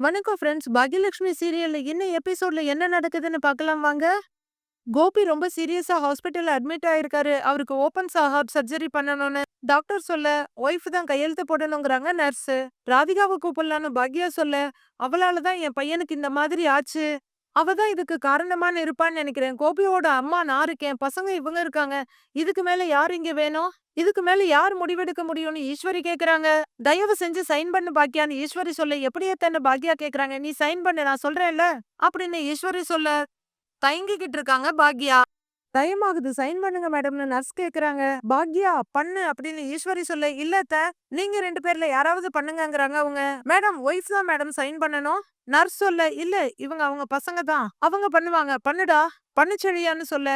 வணக்கம் ஃப்ரெண்ட்ஸ் பாக்யலட்சுமி சீரியல்ல இன்னும் எபிசோட்ல என்ன நடக்குதுன்னு பார்க்கலாம் வாங்க. கோபி ரொம்ப சீரியஸா ஹாஸ்பிட்டல்ல அட்மிட் ஆயிருக்காரு. அவருக்கு ஓபன் சாஹாப் சர்ஜரி பண்ணணும்னு. டாக்டர் சொல்ல ஒய்ஃப் தான் கையெழுத்து போடணுங்கிறாங்க நர்ஸு ராதிகாவை கூப்பிடலான்னு பாக்யா சொல்ல அவளால தான் என் பையனுக்கு இந்த மாதிரி ஆச்சு. அவ தான் இதுக்கு காரணமான இருப்பான்னு நினைக்கிறேன். கோபியோட அம்மா நான் இருக்கேன். பசங்க இவங்க இருக்காங்க. இதுக்கு மேல யார் இங்க வேணும்? இதுக்கு மேல யார் முடிவெடுக்க முடியும்னு ஈஸ்வரி கேக்குறாங்க. தயவு செஞ்சு சைன் பண்ணு பாக்கியான்னு ஈஸ்வரி சொல்ல. எப்படியே தன்னை பாக்கியா கேக்குறாங்க. நீ சைன் பண்ணு நான் சொல்றேன்ல? அப்படின்னு ஈஸ்வரி சொல்ல தயங்கிக்கிட்டு இருக்காங்க பாக்யா. தயமாகுது சைன் பண்ணுங்க மேடம்னு நர்ஸ் கேக்குறாங்க. பாக்யா பண்ணு அப்படின்னு ஈஸ்வரி சொல்ல. இல்லத்த நீங்க ரெண்டு பேர்ல யாராவது பண்ணுங்கங்கிறாங்க அவங்க. மேடம் ஒய்ஃப் தான் மேடம் சைன் பண்ணணும். நர்ஸ் சொல்ல. இல்ல இவங்க அவங்க பசங்க தான். அவங்க பண்ணுவாங்க. பண்ணுடா. பண்ணுச்செழியான்னு சொல்ல.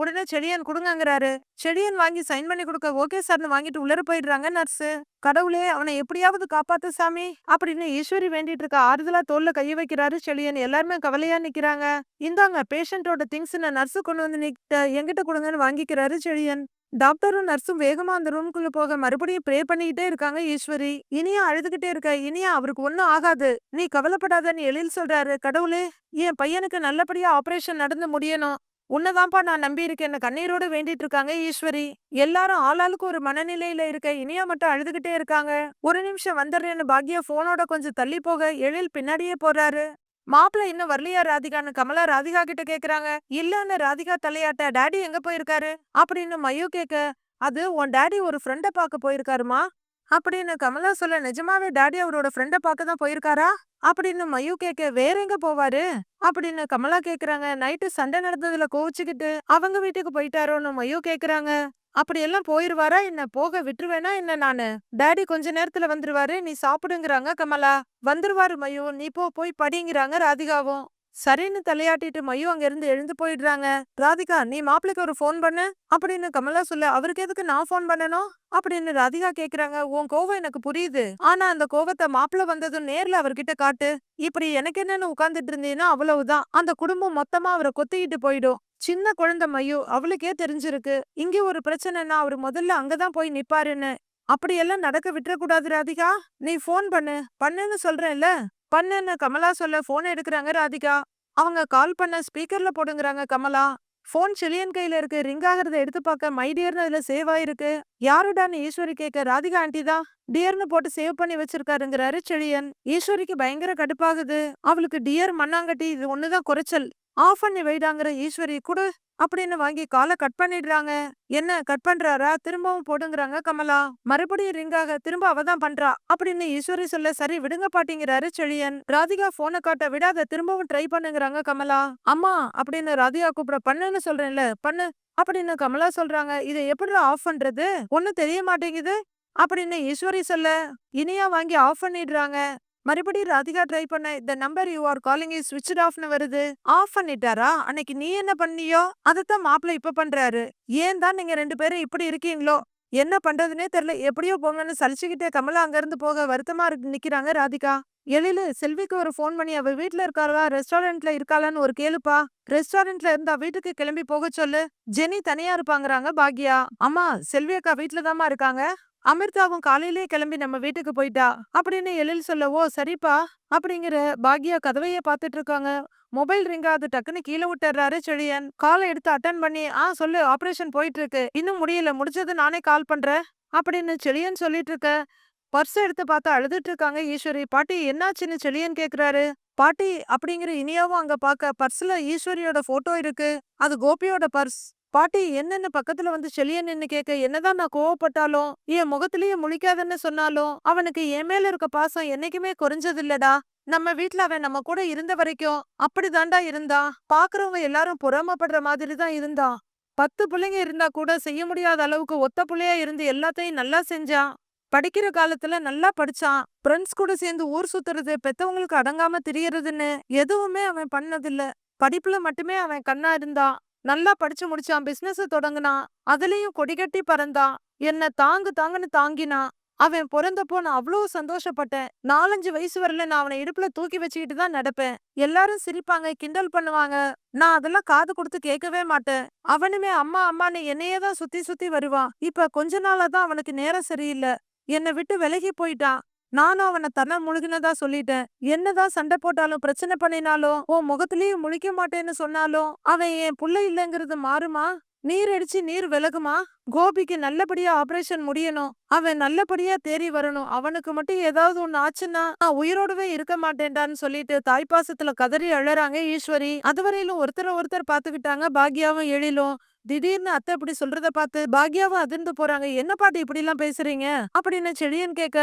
உடனே செடியன் கொடுங்கங்கிறாரு. செடியன் வாங்கி சைன் பண்ணி கொடுக்க ஓகே சார்னு வாங்கிட்டு உள்ளர போயிடுறாங்க நர்ஸு. கடவுளே அவனை எப்படியாவது காப்பாத்து சாமி அப்படின்னு ஈஸ்வரி வேண்டிட்டு இருக்க ஆறுதலா தோல்ல கைய வைக்கிறாரு செழியன் எல்லாருமே கவலையா நிக்கிறாங்க. இந்தாங்க பேஷண்டோட திங்ஸ் நர்ஸு கொண்டு வந்து நிக்கிட்ட எங்கிட்ட கொடுங்கன்னு வாங்கிக்கிறாரு செழியன் டாக்டரும் நர்ஸும் வேகமா அந்த ரூம்குள்ள போக மறுபடியும் ப்ரே பண்ணிக்கிட்டே இருக்காங்க ஈஸ்வரி. இனியா அழுதுகிட்டே இருக்க இனியா அவருக்கு ஒன்னும் ஆகாது. நீ கவலைப்படாதன்னு எழில் சொல்றாரு. கடவுளே என் பையனுக்கு நல்லபடியா ஆபரேஷன் நடந்து முடியணும். உன்னதான்ப்பா நான் நம்பி இருக்கேன்னு கண்ணீரோட வேண்டிட்டு இருக்காங்க ஈஸ்வரி. எல்லாரும் ஆளாளுக்கு ஒரு மனநிலையில இருக்க இனியா மட்டும் அழுதுகிட்டே இருக்காங்க. ஒரு நிமிஷம் வந்துடுறேன்னு பாக்யா போனோட கொஞ்சம் தள்ளி போக எழில் பின்னாடியே போறாரு. மாப்பிள்ள இன்னும் வரலையா ராதிகான்னு கமலா ராதிகா கிட்ட கேக்குறாங்க. இல்லன்னு ராதிகா தலையாட்ட டாடி எங்க போயிருக்காரு? அப்படின்னு மயு கேக்க அது உன் டாடி ஒரு ஃப்ரெண்டை பார்க்க போயிருக்காருமா? அப்படின்னு கமலா சொல்ல நிஜமாவே டாடி அவரோட ஃப்ரெண்ட பார்க்க தான் போயிருக்காரா? அப்படின்னு மயு கேக்க வேற எங்க போவாரு? அப்படின்னு கமலா கேக்குறாங்க. நைட்டு சண்டை நடந்ததுல கோவிச்சுக்கிட்டு அவங்க வீட்டுக்கு போயிட்டாரோன்னு மயு கேக்குறாங்க. அப்படி எல்லாம் போயிருவாரா? என்ன போக விட்டுருவேனா என்ன நானு? டாடி கொஞ்ச நேரத்துல வந்துருவாரு. நீ சாப்பிடுங்கிறாங்க கமலா. வந்துருவாரு மயு. நீ போ போய் படிங்கிறாங்க ராதிகாவும். சரின்னு தலையாட்டிட்டு மையும் அங்க இருந்து எழுந்து போயிடுறாங்க. ராதிகா நீ மாப்பிளைக்கு ஒரு ஃபோன் பண்ணு. அப்படின்னு கமலா சொல்ல அவருக்கு எதுக்கு நான் ஃபோன் பண்ணணும்? அப்படின்னு ராதிகா கேக்குறாங்க. உன் கோவம் எனக்கு புரியுது. ஆனா அந்த கோவத்தை மாப்பிள்ள வந்ததும் நேர்ல அவர்கிட்ட காட்டு. இப்படி எனக்கு என்னன்னு உட்கார்ந்துட்டு இருந்தீங்கன்னா அவ்வளவுதான். அந்த குடும்பம் மொத்தமா அவரை கொத்திக்கிட்டு போயிடும். சின்ன குழந்தை மையு அவளுக்கே தெரிஞ்சிருக்கு. இங்க ஒரு பிரச்சனைனா அவர் முதல்ல அங்கதான் போய் நிப்பாருன்னு. அப்படியெல்லாம் நடக்க விட்டுறக்கூடாது ராதிகா. நீ ஃபோன் பண்ணு. பண்ணுன்னு சொல்றேன்ல. பண்ணுன்னு கமலா சொல்ல போன் எடுக்கிறாங்க ராதிகா. அவங்க கால் பண்ண ஸ்பீக்கர்ல போடுங்கிறாங்க கமலா. போன் செலியன் கையில இருக்கு. ரிங் ஆகிறத எடுத்து பார்க்க மை டியர்னு அதுல சேவ் ஆயிருக்கு. யாருடான்னு ஈஸ்வரி கேட்க ராதிகா ஆண்டி தான். டியர்னு போட்டு சேவ் பண்ணி வச்சிருக்காருங்கிறாரு செழியன் ஈஸ்வரிக்கு பயங்கர கடுப்பாகுது. அவளுக்கு டியர் மண்ணாங்கட்டி இது ஒண்ணுதான் குறைச்சல். ஆஃப் பண்ணி வைடாங்கிற ஈஸ்வரி குடு. அப்படின்னு வாங்கி காலை கட் பண்ணிடுறாங்க. என்ன கட் பண்றாரா? திரும்பவும் போடுங்கிறாங்க கமலா. மறுபடியும் ரிங்காக திரும்ப அவ தான் பண்றா. அப்படின்னு ஈஸ்வரி சொல்ல சரி விடுங்க பாட்டிங்கிறாரு செழியன். ராதிகா போனை காட்ட விடாத திரும்பவும் ட்ரை பண்ணுங்கிறாங்க கமலா. அம்மா அப்படின்னு ராதிகா கூப்பிட பண்ணுன்னு சொல்றேன்ல பண்ணு. அப்படின்னு கமலா சொல்றாங்க இதை எப்படி ஆஃப் பண்றது? ஒன்னும் தெரிய மாட்டேங்குது. அப்படின்னு ஈஸ்வரி சொல்ல இனியா வாங்கி ஆஃப் பண்ணிடுறாங்க. மறுபடியும் ராதிகா ட்ரை பண்ண இந்த number you are calling is ஸ்விட்ச் ஆஃப்னு வருது. ஆஃப் பண்ணிட்டாரா? அன்னைக்கு நீ என்ன பண்ணியோ அதைத்தான் மாப்பிள்ள இப்ப பண்றாரு. ஏன் தான் நீங்க ரெண்டு பேரும் இப்படி இருக்கீங்களோ? என்ன பண்றதுனே தெரியல எப்படியோ போங்கன்னு சலிச்சுக்கிட்டே கமலா அங்க இருந்து போக வருத்தமா இருக்கு நிக்கிறாங்க ராதிகா. எழில செல்விக்கு ஒரு ஃபோன் பண்ணி அவ வீட்ல இருக்காளா? ரெஸ்டாரண்ட்ல இருக்காளான்னு ஒரு கேளுப்பா. ரெஸ்டாரண்ட்ல இருந்தா வீட்டுக்கு கிளம்பி போக சொல்லு. ஜெனி தனியா இருப்பாங்கறாங்க பாக்யா. அம்மா செல்வி அக்கா வீட்டுல இருக்காங்க. அமிர்தாவும் காலையிலே கிளம்பி நம்ம வீட்டுக்கு போயிட்டா? அப்படின்னு எழில் சொல்லவோ சரிப்பா அப்படிங்கிற பாக்யா கதவையே பாத்துட்டு இருக்காங்க. மொபைல் ரிங்கா அது டக்குன்னு கீழே விட்டுறாரு செழியன். காலை எடுத்து அட்டன் பண்ணி ஆ சொல்லு ஆபரேஷன் போயிட்டு இருக்கு. இன்னும் முடியல முடிச்சது நானே கால் பண்றேன் அப்படின்னு செழியன் சொல்லிட்டு இருக்க. பர்ஸ் எடுத்து பார்த்து அழுதுட்டு இருக்காங்க ஈஸ்வரி. பாட்டி என்னாச்சுன்னு செழியன் கேக்குறாரு. பாட்டி அப்படிங்கிற இனியாவும் அங்க பாக்க பர்ஸ்ல ஈஸ்வரியோட போட்டோ இருக்கு. அது கோபியோட பர்ஸ். பாட்டி என்னன்னு பக்கத்துல வந்து செழியன்னு நின்னு கேட்க என்னதான் நான் கோவப்பட்டாலும் என் முகத்திலேயே முழிக்காதன்னு சொன்னாலும் அவனுக்கு என் மேல இருக்க பாசம் என்னைக்குமே குறைஞ்சது இல்லடா நம்ம வீட்ல அவன் நம்ம கூட இருந்த வரைக்கும் அப்படிதான்டா இருந்தான் பாக்குறவங்க எல்லாரும் பொறாமப்படுற மாதிரி தான் இருந்தான் பத்து பிள்ளைங்க இருந்தா கூட செய்ய முடியாத அளவுக்கு ஒத்த புள்ளையா இருந்து எல்லாத்தையும் நல்லா செஞ்சான் படிக்கிற காலத்துல நல்லா படிச்சான். ஃப்ரெண்ட்ஸ் கூட சேர்ந்து ஊர் சுத்துறது பெத்தவங்களுக்கு அடங்காம திரியறதுன்னு எதுவுமே அவன் பண்ணதில்ல. படிப்புல மட்டுமே அவன் கண்ணா இருந்தான். நல்லா படிச்சு முடிச்சான் பிசினஸ் தொடங்கினான் அதுலயும் கொடிகட்டி பறந்தான் என்ன தாங்கு தாங்குன்னு தாங்கினான் அவன் பிறந்தப்போ நான் அவ்வளவு சந்தோஷப்பட்டேன். நாலஞ்சு வயசு வரல நான் அவனை இடுப்புல தூக்கி வச்சுக்கிட்டு தான் நடப்பேன். எல்லாரும் சிரிப்பாங்க கிண்டல் பண்ணுவாங்க. நான் அதெல்லாம் காது கொடுத்து கேட்கவே மாட்டேன். அவனுமே அம்மா அம்மான்னு என்னையே தான் சுத்தி சுத்தி வருவான் இப்ப கொஞ்ச நாளா தான் அவனுக்கு நேரம் சரியில்லை. என்னை விட்டு விலகி போயிட்டான். நானும் அவன தன்ன முழுகினதா சொல்லிட்டேன். என்னதான் சண்டை போட்டாலும் பிரச்சனை பண்ணினாலும் உன் முகத்திலேயே முழிக்க மாட்டேன்னு சொன்னாலும் அவன் என் புள்ள இல்லைங்கிறது மாறுமா? நீர் அடிச்சு நீர் விலகுமா? கோபிக்கு நல்லபடியா ஆபரேஷன் முடியணும். அவன் நல்லபடியா தேறி வரணும். அவனுக்கு மட்டும் ஏதாவது ஒண்ணு ஆச்சுன்னா நான் உயிரோடவே இருக்க மாட்டேன்டான்னு சொல்லிட்டு தாய்ப்பாசத்துல கதறி அழறாங்க ஈஸ்வரி. அதுவரையிலும் ஒருத்தர ஒருத்தர் பாத்துக்கிட்டாங்க பாக்யாவும் எழிலும். திடீர்னு அத்தை இப்படி சொல்றத பார்த்து பாக்யாவும் அதிர்ந்து போறாங்க. என்ன பாட்டு இப்படி எல்லாம் பேசுறீங்க? அப்படின்னு செழியன் கேட்க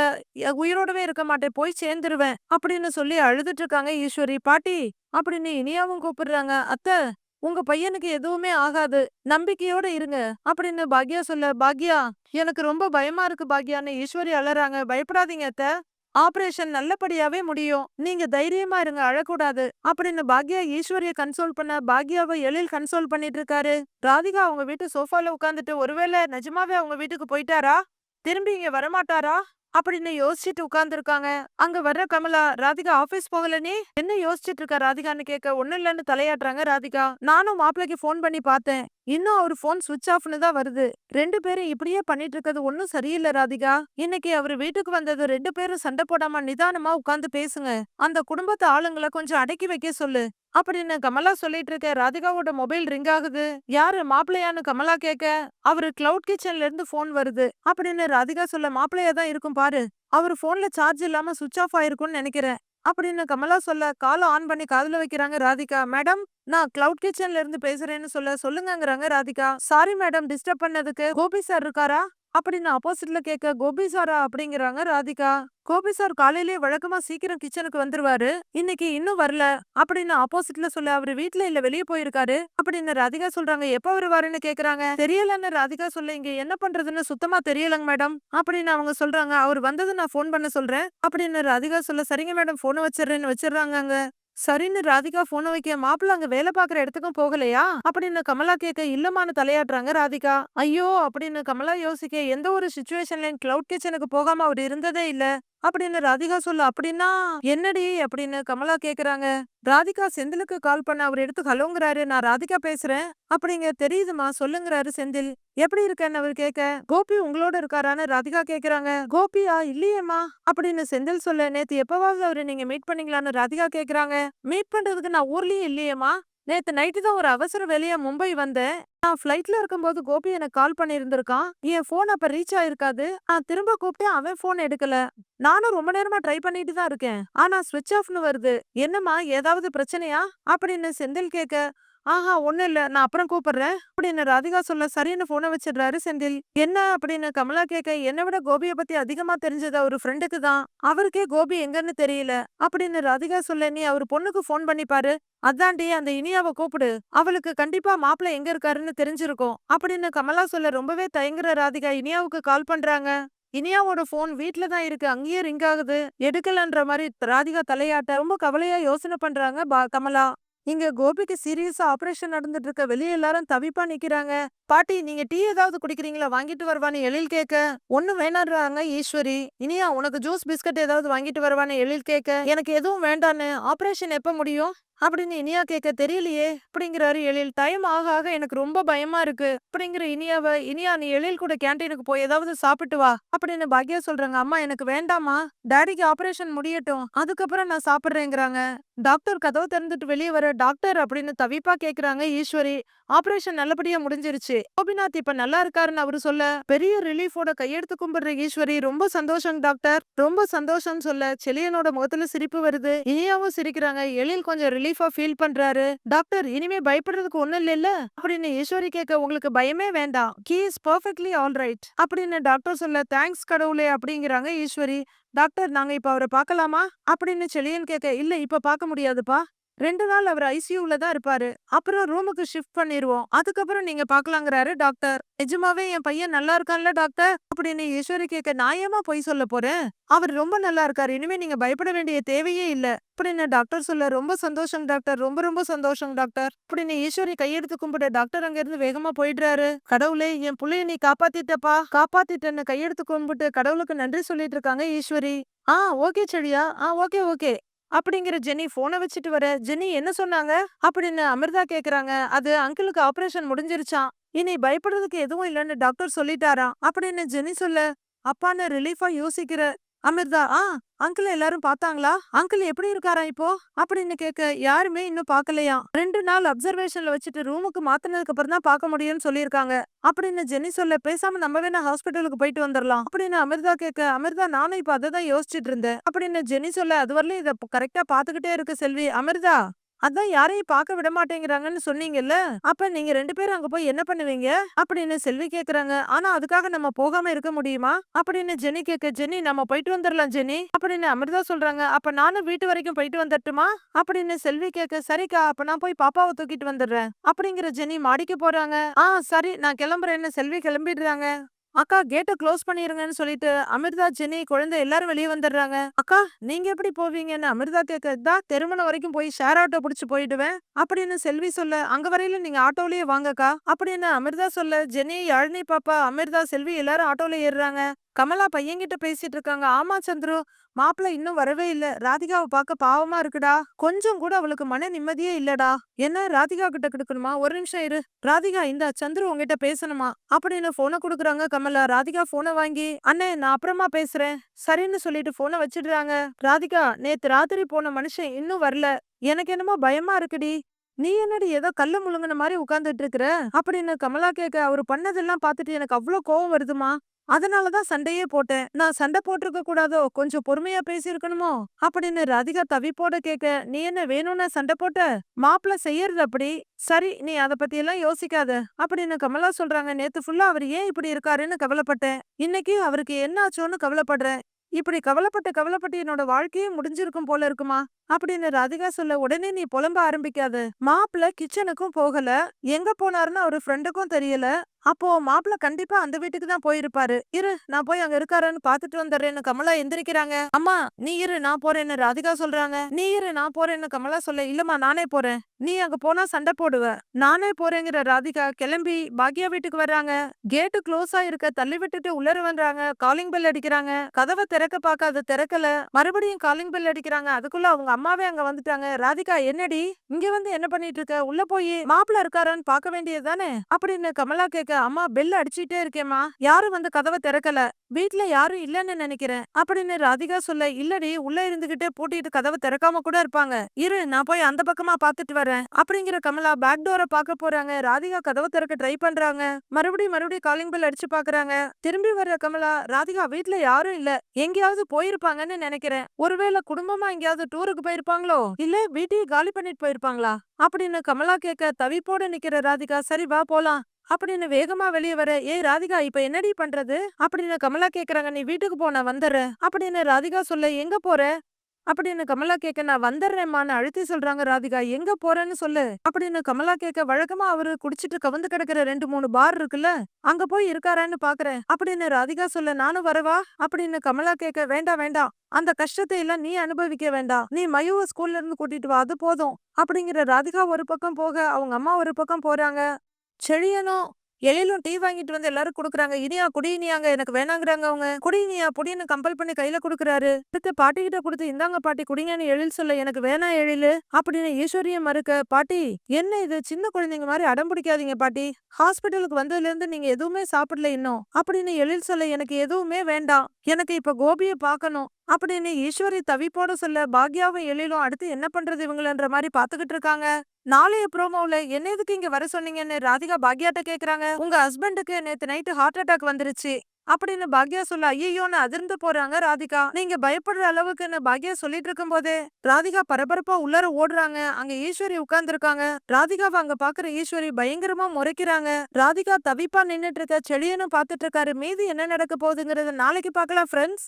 உயிரோடவே இருக்க மாட்டேன். போய் சேர்ந்துருவேன். அப்படின்னு சொல்லி அழுதுட்டு இருக்காங்க ஈஸ்வரி. பாட்டி அப்படின்னு இனியாவும் கூப்பிடுறாங்க. அத்தை உங்க பையனுக்கு எதுவுமே ஆகாது. நம்பிக்கையோட இருங்க. அப்படின்னு பாக்யா சொல்ல பாக்யா எனக்கு ரொம்ப பயமா இருக்கு பாக்யான்னு ஈஸ்வரி அழறாங்க பயப்படாதீங்க அத்தை. ஆபரேஷன் நல்லபடியாவே முடியும். நீங்க தைரியமா இருங்க அழக்கூடாது. அப்படின்னு பாக்யா ஈஸ்வரிய கன்சோல் பண்ண பாக்யாவை எழில் கன்சோல் பண்ணிட்டு இருக்காரு ராதிகா அவங்க வீட்டு சோஃபால உட்காந்துட்டு ஒருவேளை நிஜமாவே அவங்க வீட்டுக்கு போயிட்டாரா? திரும்பி இங்க வரமாட்டாரா? அப்படின்னு யோசிச்சுட்டு உட்கார்ந்துருக்காங்க அங்க வர்ற கமலா ராதிகா ஆபீஸ் போகல நீ? என்ன யோசிச்சுட்டு இருக்க ராதிகான்னு கேட்க ஒண்ணு இல்லன்னு தலையாடுறாங்க ராதிகா. நானும் மாப்பிளைக்கு ஃபோன் பண்ணி பார்த்தேன். இன்னும் அவர் ஃபோன் சுவிட்ச் ஆஃப்னு தான் வருது. ரெண்டு பேரும் இப்படியே பண்ணிட்டு இருக்கிறது ஒன்னும் சரியில்லை ராதிகா. இன்னைக்கு அவர் வீட்டுக்கு வந்தது ரெண்டு பேரும் சண்டை போடாம நிதானமா உட்காந்து பேசுங்க. அந்த குடும்பத்து ஆளுங்களை கொஞ்சம் அடக்கி வைக்க சொல்லு. அப்படின்னு கமலா சொல்லிட்டு இருக்க ராதிகாவோட மொபைல் ரிங் ஆகுது. யாரு மாப்பிள்ளையான்னு கமலா கேட்க? அவரு கிளவுட் கிச்சன்ல இருந்து போன் வருது. அப்படின்னு ராதிகா சொல்ல மாப்பிள்ளையா தான் இருக்கும் பாரு. அவர் போன்ல சார்ஜ் இல்லாம சுவிட்ச் ஆஃப் ஆயிருக்கும்னு நினைக்கிறேன். அப்படின்னு கமலா சொல்ல காலை ஆன் பண்ணி காதுல வைக்கிறாங்க ராதிகா. மேடம் நான் கிளவுட் கிச்சன்ல இருந்து பேசுறேன்னு சொல்ல சொல்லுங்கங்கிறாங்க ராதிகா. சாரி மேடம் டிஸ்டர்ப் பண்ணதுக்கு கோபி சார் இருக்காரா? அப்படின்னு ஆப்போசிட்ல கேட்க கோபி சாரா அப்படிங்கிறாங்க ராதிகா. கோபி சார் காலையிலேயே வழக்கமா சீக்கிரம் கிச்சனுக்கு வந்துருவாரு. இன்னைக்கு இன்னும் வரல. அப்படின்னு ஆப்போசிட்ல சொல்ல அவரு வீட்டுல இல்ல வெளியே போயிருக்காரு. அப்படின்னு ராதிகா சொல்றாங்க எப்ப வருவாருன்னு கேக்குறாங்க? தெரியலன்னு ராதிகா சொல்ல இங்க என்ன பண்றதுன்னு சுத்தமா தெரியலங்க மேடம். அப்படின்னு அவங்க சொல்றாங்க அவர் வந்தது நான் ஃபோன் பண்ண சொல்றேன். அப்படின்னு ராதிகா சொல்ல சரிங்க மேடம் போனை வச்சிடுறேன்னு வச்சிடுறாங்க அங்க சரின்னு ராதிகா போன வைக்க மாப்பிள்ள அங்க வேலை பாக்குற இடத்துக்கும் போகலையா? அப்படின்னு கமலா கேட்க இல்லமான்னு தலையாடுறாங்க ராதிகா. ஐயோ அப்படின்னு கமலா யோசிக்க எந்த ஒரு சுச்சுவேஷன்லயும் கிளவுட் கிச்சனுக்கு போகாம அவர் இருந்ததே இல்ல. அப்படின்னு ராதிகா சொல்ல. அப்படின்னா என்னடி? அப்படின்னு கமலா கேக்குறாங்க. ராதிகா செந்திலுக்கு கால் பண்ண அவர் எடுத்து ஹலோங்கிறாரு. நான் ராதிகா பேசுறேன். அப்படிங்க தெரியுதுமா சொல்லுங்கிறாரு செந்தில். எப்படி இருக்கேன்னு அவர் கேட்க கோபி உங்களோட இருக்காரான்னு ராதிகா கேக்குறாங்க. கோபியா? இல்லையேம்மா. அப்படின்னு செந்தில் சொல்ல நேத்து எப்பவாவது அவரு நீங்க மீட் பண்ணீங்களான்னு ராதிகா கேக்குறாங்க. மீட் பண்றதுக்கு நான் ஊர்லயே இல்லையேம்மா. நேத்து நைட்டு தான் ஒரு அவசர வேலையா மும்பை வந்தேன். நான் ஃப்ளைட்ல இருக்கும்போது கோபி எனக்கு கால் பண்ணியிருந்திருக்கான். என் ஃபோன் அப்ப ரீச் ஆயிருக்காது. நான் திரும்ப கூப்பிட்டேன் அவன் ஃபோன் எடுக்கல. நானும் ரொம்ப நேரமா ட்ரை பண்ணிட்டு தான் இருக்கேன். ஆனா ஸ்விட்ச் ஆஃப்னு வருது. என்னம்மா ஏதாவது பிரச்சனையா? அப்படின்னு செந்தில் கேட்க ஆஹா ஒண்ணும் இல்ல. நான் அப்புறம் கூப்பிடுறேன். அப்படின்னு ராதிகா சொல்ல சரின்னு போனை வச்சிடுறாரு செந்தில். என்ன அப்படின்னு கமலா கேட்க என்னை விட கோபியை பத்தி அதிகமா தெரிஞ்சது அவரு ஃப்ரெண்டுக்கு தான். அவருக்கே கோபி எங்கன்னு தெரியல. அப்படின்னு ராதிகா சொல்ல நீ அவர் பொண்ணுக்கு ஃபோன் பண்ணி பாரு. அதாண்டி அந்த இனியாவை கூப்பிடு. அவளுக்கு கண்டிப்பா மாப்பிள்ள எங்க இருக்காருன்னு தெரிஞ்சிருக்கும். அப்படின்னு கமலா சொல்ல ரொம்பவே தயங்குற ராதிகா இனியாவுக்கு கால் பண்றாங்க. இனியாவோட போன் வீட்ல தான் இருக்கு. அங்கேயே ரிங் ஆகுது. எடுக்கலன்ற மாதிரி ராதிகா தலையாட்ட ரொம்ப கவலையா யோசனை பண்றாங்க பா கமலா. இங்க கோபிக்கு சீரியஸா ஆபரேஷன் நடந்துட்டு இருக்க வெளியே எல்லாரும் தவிப்பா நிக்கிறாங்க. பாட்டி நீங்க டீ ஏதாவது குடிக்கிறீங்களா? வாங்கிட்டு வருவான்னு எழில் கேட்க. ஒன்னும் வேணாடுறாங்க ஈஸ்வரி. இனியா உனக்கு ஜூஸ் பிஸ்கட் ஏதாவது வாங்கிட்டு வருவான்னு எழில் கேட்க. எனக்கு எதுவும் வேண்டான்னு. ஆபரேஷன் எப்ப முடியும்? அப்படின்னு இனியா கேட்க தெரியலையே? அப்படிங்கிறாரு எழில். டைம் ஆக ஆக எனக்கு ரொம்ப பயமா இருக்கு. அப்படிங்கிற இனியாவ இனியா நீ எழில் கூட கேண்டீனுக்கு போய் ஏதாவது சாப்பிட்டு வா அப்படின்னு பாக்யா சொல்றாங்க. அம்மா எனக்கு வேண்டாமா டேடிக்கு ஆபரேஷன் முடியட்டும். அதுக்கப்புறம் நான் சாப்பிட்றேங்கிறாங்க. டாக்டர் கதவு திறந்துட்டு வெளியே வர டாக்டர் அப்படின்னு தவிப்பா கேக்குறாங்க ஈஸ்வரி. ஆபரேஷன் நல்லபடியா முடிஞ்சிருச்சு. கோபிநாத் இப்ப நல்லா இருக்காருன்னு அவரு சொல்ல பெரிய ரிலீஃபோட கையெடுத்து கும்பிடுற ஈஸ்வரி ரொம்ப சந்தோஷம் டாக்டர். ரொம்ப சந்தோஷம் சொல்ல செலியனோட முகத்துல சிரிப்பு வருது. இனியாவும் சிரிக்கிறாங்க. எழில் கொஞ்சம் ரிலீஃபா ஃபீல் பண்றாரு. டாக்டர் இனிமே பயப்படுறதுக்கு ஒண்ணும் இல்லைல்ல? அப்படின்னு ஈஸ்வரி கேட்க உங்களுக்கு பயமே வேண்டாம். He is perfectly all right அப்படின்னு டாக்டர் சொல்ல தேங்க்ஸ் கடவுளே அப்படிங்கிறாங்க ஈஸ்வரி. டாக்டர் நாங்க இப்ப அவரை பார்க்கலாமா? அப்படின்னு செலியன் கேட்க இல்ல இப்ப பார்க்க முடியாதுப்பா. ரெண்டு நாள் அவர் ஐசியூல தான் இருப்பாரு. அப்புறம் ரூமுக்கு ஷிஃப்ட் பண்ணிருவோம். அதுக்கப்புறம் நீங்க பாக்கலாங்கிறாரு டாக்டர். நிஜமாவே என் பையன் நல்லா இருக்கான்ல டாக்டர்? அப்படின்னு ஈஸ்வரி கேட்க நியாயமா போய் பொய் சொல்ல போறேன்? அவர் ரொம்ப நல்லா இருக்காரு. இனிமே நீங்க பயப்பட வேண்டிய தேவையே இல்ல. அப்படின்னு டாக்டர் சொல்ல ரொம்ப சந்தோஷம் டாக்டர். ரொம்ப ரொம்ப சந்தோஷம் டாக்டர். அப்படின்னு ஈஸ்வரி கையெடுத்து கும்பிட டாக்டர் அங்க இருந்து வேகமா போயிடுறாரு. கடவுளே என் புள்ளைய நீ காப்பாத்திட்டப்பா. காப்பாத்திட்டன்னு கையெடுத்து கும்பிட்டு கடவுளுக்கு நன்றி சொல்லிட்டு இருக்காங்க ஈஸ்வரி. ஆ ஓகே செடியா. ஆ ஓகே ஓகே. அப்படிங்கிற ஜெனி போனை வச்சுட்டு வர ஜெனி என்ன சொன்னாங்க? அப்படின்னு அமிர்தா கேக்குறாங்க. அது அங்கிளுக்கு ஆபரேஷன் முடிஞ்சிருச்சாம். இனி பயப்படுறதுக்கு எதுவும் இல்லைன்னு டாக்டர் சொல்லிட்டாராம். அப்படின்னு ஜெனி சொல்ல அப்பான்னு ரிலீஃபா யோசிக்கிற அமிர்தா ஆ அங்கிள் எல்லாரும் பார்த்தாங்களா? அங்கிள் எப்படி இருக்காரா இப்போ? அப்படின்னு கேட்க யாருமே இன்னும் பாக்கலையா ரெண்டு நாள் அப்சர்வேஷன்ல வச்சுட்டு ரூமுக்கு மாத்தினதுக்கு அப்புறம் தான் பார்க்க முடியும்னு சொல்லியிருக்காங்க. அப்படின்னு ஜெனி சொல்ல பேசாம நம்ம வேணா ஹாஸ்பிட்டலுக்கு போயிட்டு வந்துடலாம் அப்படின்னு அமிர்தா கேட்க அமிர்தா நானும் இப்ப அதை தான் யோசிச்சுட்டு இருந்தேன். அப்படின்னு ஜெனி சொல்ல அது வரலையும் இதை கரெக்டா பாத்துக்கிட்டே இருக்கு செல்வி. அமிர்தா அதான் யாரையும் பார்க்க விட மாட்டேங்கிறாங்கன்னு சொன்னீங்கல்ல? அப்ப நீங்க ரெண்டு பேரும் அங்க போய் என்ன பண்ணுவீங்க? அப்படின்னு செல்வி கேக்குறாங்க. ஆனா அதுக்காக நம்ம போகாம இருக்க முடியுமா? அப்படின்னு ஜெனி கேக்க ஜெனி நம்ம போயிட்டு வந்துடலாம் ஜெனி அப்படின்னு அமிர்தா சொல்றாங்க. அப்ப நானும் வீட்டு வரைக்கும் போயிட்டு வந்துட்டுமா அப்படின்னு செல்வி கேட்க சரிக்கா அப்ப நான் போய் பாப்பாவை தூக்கிட்டு வந்துடுறேன் அப்படிங்கிற ஜெனி மாடிக்கு போறாங்க. ஆ சரி நான் கிளம்புறேன்னு செல்வி கிளம்பிடுறாங்க. அக்கா கேட்ட க்ளோஸ் பண்ணிருங்கன்னு சொல்லிட்டு அமிர்தா ஜெனி குழந்தை எல்லாரும் வெளியே வந்துடுறாங்க. அக்கா நீங்க எப்படி போவீங்கன்னு அமிர்தா கேட்க தான் திருமணம் வரைக்கும் போய் ஷேர் ஆட்டோ பிடிச்சு போயிடுவேன். அப்படின்னு செல்வி சொல்ல அங்க வரையில நீங்க ஆட்டோலயே வாங்கக்கா. அப்படின்னு அமிர்தா சொல்ல ஜெனி யாழினி பாப்பா அமிர்தா செல்வி எல்லாரும் ஆட்டோல ஏறுறாங்க. கமலா பையன்கிட்ட பேசிட்டு இருக்காங்க. ஆமா சந்துரு மாப்பிள்ள இன்னும் வரவே இல்ல. ராதிகாவை பார்க்க பாவமா இருக்குடா. கொஞ்சம் கூட அவளுக்கு மன நிம்மதியே இல்லடா. என்ன ராதிகா கிட்ட கொடுக்கணுமா? ஒரு நிமிஷம் இரு. ராதிகா இந்த சந்துரு உங்ககிட்ட பேசணுமா? அப்படின்னு போனை கொடுக்குறாங்க கமலா. ராதிகா போனை வாங்கி அண்ணே நான் அப்புறமா பேசுறேன். சரின்னு சொல்லிட்டு போனை வச்சிடுறாங்க. ராதிகா நேத்து ராத்திரி போன மனுஷன் இன்னும் வரல. எனக்கு என்னமோ பயமா இருக்குடி. நீ என்னடி ஏதோ கல்லு முழுங்கின மாதிரி உட்காந்துட்டு இருக்கிற? அப்படின்னு கமலா கேட்க அவரு பண்ணதெல்லாம் பார்த்துட்டு எனக்கு அவ்வளோ கோவம் வருதுமா? அதனால தான் சண்டையே போட்டேன். நான் சண்டை போட்டிருக்க கூடாதோ? கொஞ்சம் பொறுமையா பேசியிருக்கணுமோ? அப்படின்னு ராதிகா தவிப்போட கேட்க நீ என்ன வேணும்னு சண்டை போட்ட? மாப்பிள்ள செய்யறது அப்படி? சரி நீ அத பத்தி எல்லாம் யோசிக்காத. அப்படின்னு கமலா சொல்றாங்க. நேத்து ஃபுல்லா அவர் ஏன் இப்படி இருக்காருன்னு கவலைப்பட்டேன். இன்னைக்கு அவருக்கு என்ன ஆச்சோன்னு கவலைப்படுறேன். இப்படி கவலைப்பட்டு கவலைப்பட்டு என்னோட வாழ்க்கையே முடிஞ்சிருக்கும் போல இருக்குமா? அப்படின்னு ராதிகா சொல்ல உடனே நீ புலம்ப ஆரம்பிக்காத. மாப்பிள்ள கிச்சனுக்கும் போகல. எங்க போனாருன்னு அவரு ஃப்ரெண்டுக்கும் தெரியல. அப்போ மாப்பிள்ள கண்டிப்பா அந்த வீட்டுக்கு தான் போயிருப்பாரு. இரு நான் போய் அங்க இருக்காருன்னு பாத்துட்டு வந்துடுறேன்னு கமலா எந்திரிக்கிறாங்க. அம்மா நீ இரு நான் போறேன்னு ராதிகா சொல்றாங்க. நீ இரு நான் போறேன்னு கமலா சொல்ல இல்லம்மா நானே போறேன். நீ அங்க போனா சண்டை போடுவ. நானே போறேங்கிற ராதிகா கிளம்பி பாக்யா வீட்டுக்கு வர்றாங்க. கேட்டு க்ளோஸா இருக்க தள்ளி விட்டுட்டு உள்ளர வர்றாங்க. காலிங் பெல் அடிக்கிறாங்க. கதவை திறக்க பார்க்காத திறக்கல. மறுபடியும் காலிங் பெல் அடிக்கிறாங்க. அதுக்குள்ள அவங்க அம்மாவே அங்க வந்துட்டாங்க. ராதிகா என்னடி? இங்க வந்து என்ன பண்ணிட்டு இருக்க? உள்ள போய் மாப்பிள்ள இருக்காரான்னு பார்க்க வேண்டியது தானே? அப்படின்னு கமலா கேட்க அம்மா பெல் அடிச்சுட்டே இருக்கேம்மா. யாரும் வந்து கதவை திறக்கல. வீட்ல யாரும் இல்லன்னு நினைக்கிறேன். அப்படின்னு ராதிகா சொல்ல இல்லடி உள்ள இருந்துகிட்டே பூட்டிட்டு கதவை திறக்காம கூட இருப்பாங்க. இரு நான் போய் அந்த பக்கமா பாத்துட்டு வரேன். அப்படிங்கிற கமலா பேக் டோரை பார்க்க போறாங்க. ராதிகா கதவை திறக்க ட்ரை பண்றாங்க. மறுபடியும் மறுபடியும் காலிங் பெல் அடிச்சு பாக்குறாங்க திரும்பி வர்ற கமலா ராதிகா வீட்ல யாரும் இல்ல. எங்கேயாவது போயிருப்பாங்கன்னு நினைக்கிறேன். ஒருவேளை குடும்பமா எங்கேயாவது டூருக்கு போயிருப்பாங்களோ? இல்ல வீட்டையே காலி பண்ணிட்டு போயிருப்பாங்களா? அப்படின்னு கமலா கேட்க தவிப்போட நிக்கிற ராதிகா சரி வா போலாம். அப்படின்னு வேகமா வெளியே வர ஏய் ராதிகா இப்ப என்னடி பண்றது? அப்படின்னு கமலா கேக்குறாங்க நீ வீட்டுக்கு போ நான் வந்துடுறேன் அப்படின்னு ராதிகா சொல்ல எங்க போற? அப்படின்னு கமலா கேட்க நான் வந்துடுறேம்மான்னு அழுத்தி சொல்றாங்க ராதிகா எங்க போறேன்னு சொல்லு. அப்படின்னு கமலா கேட்க வழக்கமா அவரு குடிச்சிட்டு கவுந்து கிடக்குற ரெண்டு மூணு பார் இருக்குல்ல அங்க போய் இருக்காரான்னு பாக்குறேன். அப்படின்னு ராதிகா சொல்ல நானும் வரவா? அப்படின்னு கமலா கேட்க வேண்டாம் வேண்டாம் அந்த கஷ்டத்தை எல்லாம் நீ அனுபவிக்க வேண்டாம். நீ மயூவ ஸ்கூல்ல இருந்து கூட்டிட்டு வா அது போதும். அப்படிங்கிற ராதிகா ஒரு பக்கம் போக அவங்க அம்மா ஒரு பக்கம் போறாங்க. செழியனும் எழிலும் டீ வாங்கிட்டு வந்து எல்லாரும் கொடுக்குறாங்க. இனியா குடியினியாங்க எனக்கு வேணாங்கிறாங்க அவங்க. குடியினியா புடின்னு கம்பல் பண்ணி கையில கொடுக்குறாரு. அடுத்து பாட்டி கிட்ட கொடுத்து இந்தாங்க பாட்டி குடிங்கன்னு எழில் சொல்ல. எனக்கு வேணாம் எழிலு. அப்படின்னு ஈஸ்வரியம் மறுக்க பாட்டி என்ன இது? சின்ன குழந்தைங்க மாதிரி அடம் பிடிக்காதீங்க பாட்டி. ஹாஸ்பிட்டலுக்கு வந்ததுல இருந்து நீங்க எதுவுமே சாப்பிடல இன்னும். அப்படின்னு எழில் சொல்ல எனக்கு எதுவுமே வேண்டாம். எனக்கு இப்ப கோபியை பார்க்கணும். அப்படின்னு ஈஸ்வரி தவிப்போட சொல்ல பாக்யாவும் எழிலும் அடுத்து என்ன பண்றது இவங்களன்ற மாதிரி பாத்துக்கிட்டு இருக்காங்க. நாளைய ப்ரோமோல என்ன எதுக்கு இங்க வர சொன்னீங்கன்னு ராதிகா பாக்யாட்ட கேக்குறாங்க. உங்க ஹஸ்பண்டுக்கு நேத்து நைட்டு ஹார்ட் அட்டாக் வந்துருச்சு. அப்படின்னு பாக்யா சொல்ல ஐயோன்னு அதிர்ந்து போறாங்க ராதிகா. நீங்க பயப்படுற அளவுக்குன்னு பாக்யா சொல்லிட்டு இருக்கும் போதே ராதிகா பரபரப்பா உள்ளர ஓடுறாங்க. அங்க ஈஸ்வரி உட்கார்ந்து இருக்காங்க ராதிகாவை அங்க பாக்குற ஈஸ்வரி பயங்கரமா முறைக்கிறாங்க. ராதிகா தவிப்பா நின்னுட்டு இருக்க செழியனும் பாத்துட்டு இருக்காரு. மீதி என்ன நடக்க போகுதுங்கறத நாளைக்கு பாக்கலாம் ஃப்ரெண்ட்ஸ்